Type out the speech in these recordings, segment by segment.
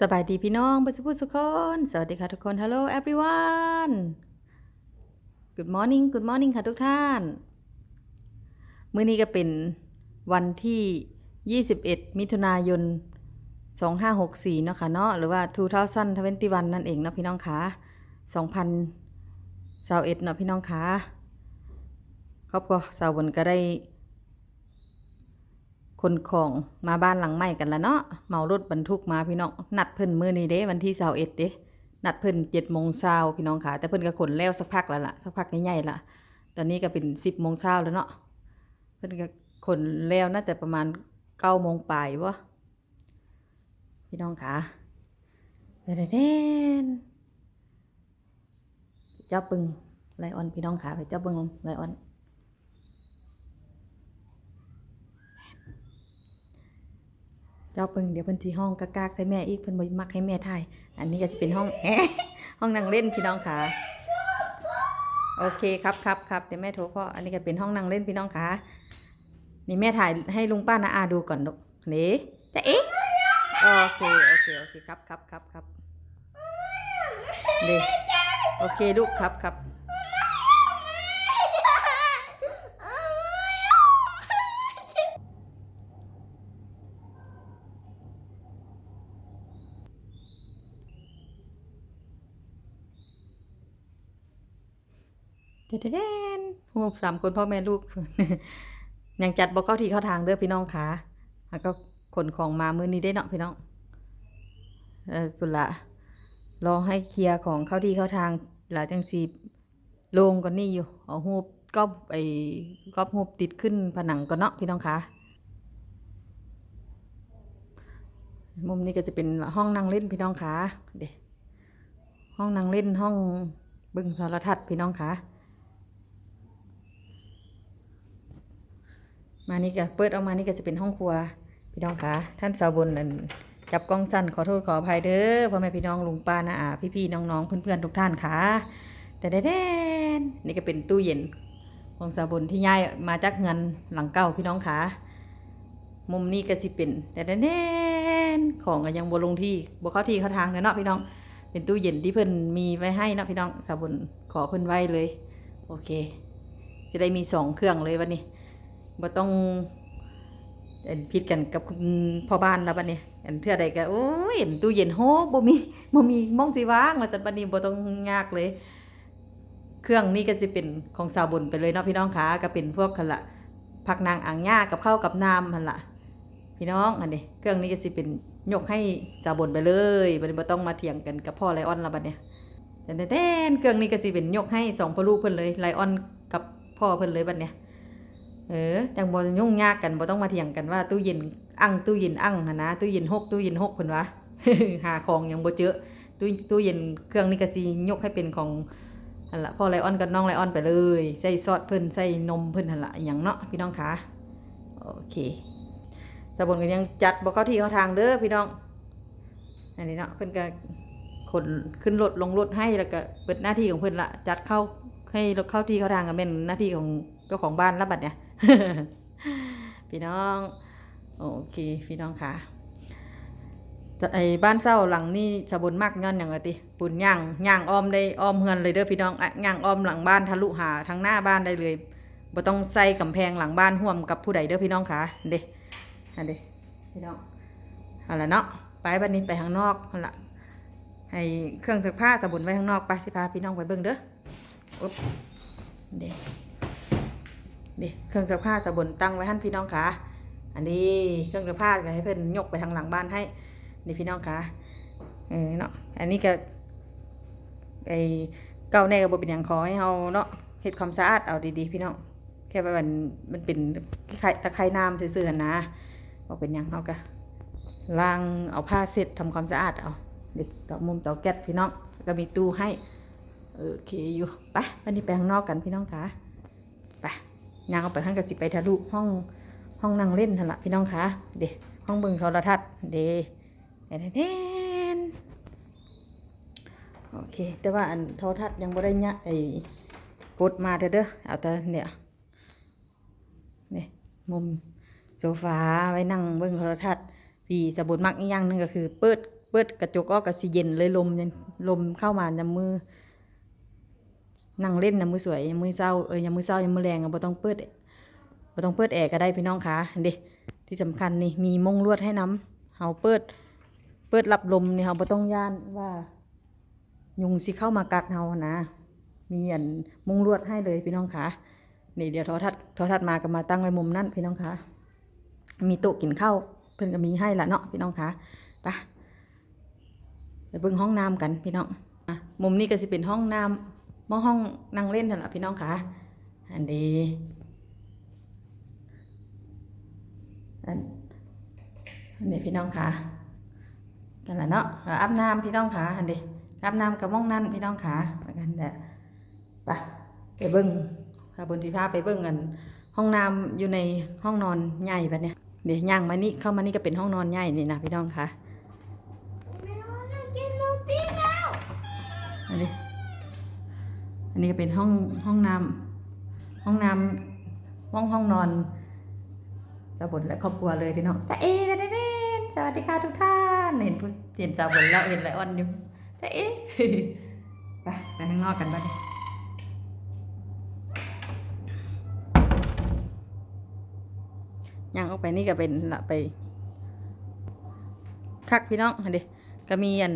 สบายดีพี่น้องบุษพูสุกคน สวัสดีค่ะทุกคน Hello everyone Good morning Good morning ค่ะทุกท่าน มื้อนี้ก็เป็นวันที่ 21 มิถุนายน 2564 เนาะค่ะเนาะ หรือว่า 2021 นั่นเองเนาะพี่น้องค่ะ2021เนาะพี่น้องค่ะครอบครัวสาวบนก็ได้ คนของมาบ้านหลังใหม่กันแล้วเนาะเมารถบรรทุกมาพี่น้องนัดเพิ่นมื้อนี้เด้วันที่21เด้นัดเพิ่น7โมงเช้าพี่น้องค่ะ แต่เพิ่นก็ขนแล้วสักพักแล้วล่ะสักพักใหญ่ๆล่ะตอนนี้ก็เป็น10โมงเช้าแล้วเนาะเพิ่นก็ขนแล้วน่าจะประมาณ9โมงปลายวะพี่น้องค่ะเด้นเจ้าปึงไลออนพี่น้องค่ะไปเจ้าปึงไลออน เจ้าเพิ่งเดี๋ยวเพิ่นที่ห้องกากากๆใส่แม่อีกเพิ่นบ่มักให้แม่ถ่าย อันนี้ก็จะเป็นห้องแอะห้องนั่งเล่นพี่น้องค่ะ โอเคครับครับครับเดี๋ยวแม่โทรพ่ออันนี้ก็เป็นห้องนั่งเล่นพี่น้องค่ะนี่แม่ถ่ายให้ลุงป้านาอาดูก่อนลูกนี่จะเอ๊ะโอเคโอเคโอเคครับครับครับครับนี่โอเคลูกครับครับ เดนหูสามคนพ่อแม่ลูกยังจัดบอกเข้าที่เข้าทางเด้อพี่น้องค่ะแล้วก็ขนของมามื้อนี้ได้เนาะพี่น้อง เออกุละรอให้เคลียร์ของเข้าที่เข้าทางหลายจังสีลงก่อนนี่อยู่เอาหูบก็ไอ้ก็หูบติดขึ้นผนังก่อนเนาะพี่น้องค่ะมุมนี้ก็จะเป็นห้องนั่งเล่นพี่น้องค่ะเด็ห้องนั่งเล่นห้องบึงโทรทัศน์พี่น้องค่ะ มานี่ก็เปิดออกมานี่ก็จะเป็นห้องครัว พี่น้องคะท่านสาวบนนั่นจับกล้องสั้นขอโทษขออภัยเด้อพ่อแม่พี่น้องลุงป้าน้าอาพี่ๆน้องๆเพื่อนๆทุกท่านค่ะ แต่แดนนี่ก็เป็นตู้เย็นของสาวบนที่ย้ายมาจากเงินหลังเก่าพี่น้องค่ะมุมนี้ก็สิเป็นแต่แดนของก็ยังบ่ลงที่บ่เข้าที่เข้าทางเนาะพี่น้อง เป็นตู้เย็นที่เพิ่นมีไว้ให้เนาะพี่น้องสาวบนขอเพิ่นไว้เลย โอเค จะได้มีสองเครื่องเลยวันนี้ บ่ต้องเอ็นผิดกันกับคุณพ่อบ้านแล้วบัดนี้อันเทื่อใดก็โอ้ยเห็นตู้เย็นโฮบ่มีบ่มีม่องสิวางว่าซั่นบัดนี้บ่ต้องยากเลย เครื่องนี้ก็สิเป็นของสาวบุญไปเลยเนาะพี่น้องคะก็เป็นพวกคันละผักนางอ่างหญ้ากับข้าวกับน้ำหั่นละพี่น้องอันนี้เครื่องนี้ก็สิเป็นยกให้สาวบุญไปเลยบัดนี้บ่ต้องมาเถียงกันกับพ่อไลออนแล้วบัดเนี้ยแต่แต่แต่เครื่องนี้ก็สิเป็นยกให้สองพ่อลูกเพิ่นเลยไลออนกับพ่อเพิ่นเลยบัดเนี้ย เออจังบ่ยุ่งยากกันบ่ต้องมาเถียงกันว่าตู้เย็นอั้งตู้เย็นอั้งหนะตู้เย็นหกตู้เย็นหกเพิ่นว่าหาของยังบ่เจอตู้ตู้เย็นเครื่องนี้ก็สิยกให้เป็นของหั่นละพ่อไลออนกับน้องไลออนไปเลยใส่ซอสเพิ่นใส่นมเพิ่นหั่นละอหยังเนาะพี่น้องคะโอเคสะบนก็ยังจัดบ่เข้าที่เข้าทางเด้อพี่น้องอันนี้เนาะเพิ่นก็ขนขึ้นรถลงรถให้แล้วก็เปิดหน้าที่ของเพิ่นละจัดเข้าให้รถเข้าที่เข้าทางก็เป็นหน้าที่ของเจ้าของบ้านแล้วบัดเนี่ย พี่น้อง โอเค พี่น้องค่ะไอ้บ้านเศร้าหลังนี่สะบนมากย้อนอย่างไรติปุ่นย่างย่างอ้อมได้อ้อมเฮือนเลยเด้อพี่น้องอะย่างอ้อมหลังบ้านทะลุหาทางหน้าบ้านได้เลยบ่ต้องใส่กำแพงหลังบ้านห่วมกับผู้ใดเด้อพี่น้องค่ะเด้อันเด้พี่น้องเอาละเนาะไปบัดนี้ไปข้างนอกเอาละให้เครื่องซักผ้าสะบุนไว้ข้างนอกไปสิพาพี่น้องไปเบิ่งเด้อเด้ นี่เครื่องซักผ้าสะบนตั้งไว้ให้พี่น้องค่ะอันนี้เครื่องซักผ้าก็ให้เพิ่อนยกไปทางหลังบ้านให้นี่พี่น้องค่ะเออเนาะอันนี้ก็ไอเก่าแน่ก็บ่เป็นหยังขอให้เฮาเนาะเฮ็ดความสะอาดเอาดีๆพี่น้องแค่ว่ามันมันเป็นตะไคร่น้ำซื่อๆนะบ่เป็นหยังเฮาก็ล้างเอาผ้าเสร็จทำความสะอาดเอาเด็กต่อมุมเต่อแก๊สพี่น้องก็มีตู้ให้โอเคอยู่ไปวันนี้ไปข้างนอกกันพี่น้องค่ะไป ยางเอาไปข้างกระสิไปทะลุห้องห้องนั่งเล่นทันละพี่น้องคะเดห้องเบิ่งโทรทัศน์เดเดนเดนโอเค แต่ว่าอันโทรทัศน์ยังบ่ได้เนี่ยไอ้กดมาเด้อเด้อเอาแต่เนี่ยนี่มุมโซฟาไว้นั่งเบิ่งโทรทัศน์พี่สะบุญมักอีกอย่างนึงก็คือ เปิดเปิดกระจกออกก็สิเย็นเลยลมเนี่ยลมเข้ามายามมือ นั่งเล่นยามมือสวยยามมือเศร้าเอ้ยยามมือเศร้ายามมือแรงก็บ่ต้องเปิดบ่ต้องเปิดแอร์ก็ได้พี่น้องคะอันเด้ที่สำคัญนี่มีมงลวดให้น้เฮาเปิด เปิดรับลมนี่เฮาบ่ต้องย่านว่า ยุงสิเข้ามากัดเฮานะ มีอันมงลวดให้เลยพี่น้องคะนี่เดี๋ยวทรทัศน์โทรทัศน์มาก็มาตั้งไว้มุมนั่นพี่น้องคะมีโต๊ะกินข้าวเพิ่นก็มีให้ละเนาะพี่น้องคะไปไปเบิ่งห้องน้ำกันพี่น้องมุมนี้ก็สิเป็นห้องน้ำ มองห้องนั่งเล่นนั่นล่ะพี่น้องคะอันนี้อันอันนี้พี่น้องคะนั่นแหละเนาะอาบน้ำพี่น้องคะอันนี้อาบน้ำกับห้องนั่นพี่น้องคะแล้วกันแหละไปไปเบิ้งค่ะบนสีผ้าไปเบิ้งกัน ห้องน้ำอยู่ในห้องนอนใหญ่แบบเนี้ยเดี๋ยวย่างมานี่เข้ามานี่ก็เป็นห้องนอนใหญ่นี่นะพี่น้องคะไม่เอานะกินโรตีแล้ว อันนี้ก็เป็นห้องห้องน้ำห้องน้ำห้องห้องนอนสาวบนและครอบครัวเลยพี่น้องตาเอ๋ตาเด่นสวัสดีค่ะทุกท่านเห็นผู้เห็นสาวบนแล้วเห็นไรออนอยู่ตาเอ๋ไปไปข้างนอกกันบ้างย่างออกไปนี่ก็เป็นละไป คักพี่น้องอันเดก็มีอัน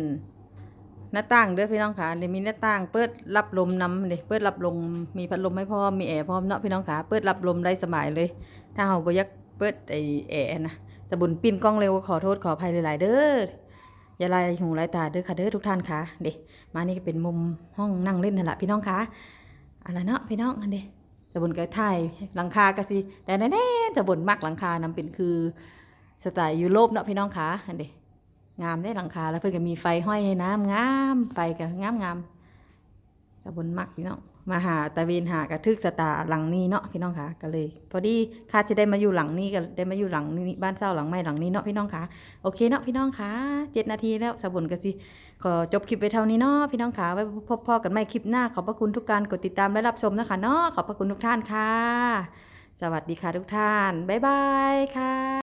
หน้าต่างเด้อพี่น้องค่ะอันเดมีหน้าต่างเปิดรับลมน้ำเดเปิดรับลมมีพัดลมให้พร้อมมีแอร์พร้อมเนาะพี่น้องค่ะเปิดรับลมได้สบายเลย ถ้าเฮาบ่อยากเปิดไอแอร์นะแต่บุญปิ้นกล้องเร็วขอโทษขออภัยหลายๆเด้ออย่าลายหูลายตาเด้อค่ะเด้อทุกท่านค่ะเดี๋ยมานี่ก็เป็นมุมห้องนั่งเล่นนั่นแหละพี่น้องค่ะอะไรเนาะพี่น้องอันเดแต่บนก็ถ่ายหลังคากะสิแต่แน่ๆแต่บนมักหลังคานำเป็นคือสไตล์ยุโรปเนาะพี่น้องคะอันเดีย งามได้หลังคาแล้วเพิ่อนก็มีไฟห้อยให้น้ำงามไฟก็งามงามต่บนมักพี่น้องมาหาตะเวนหากระทึกสตาหลังนี้เนาะพี่น้องคะก็เลย พอดีคาจะได้มาอยู่หลังนี้ก็ได้มาอยู่หลังนี้บ้านเช่าหลังใหม่หลังนี้เนาะพี่น้องคะโอเคเนาะพี่น้องคะเจ็ดนาทีแล้วสะบนก็สิขอจบคลิปไว้เท่านี้เนาะพี่น้องขาไว้พบพ่อกันใหม่คลิปหน้าขอบพระคุณทุกการกดติดตามและรับชมนะคะเนาะขอบพระคุณทุกท่านค่ะ สวัสดีค่ะทุกท่านบ๊ายบายค่ะ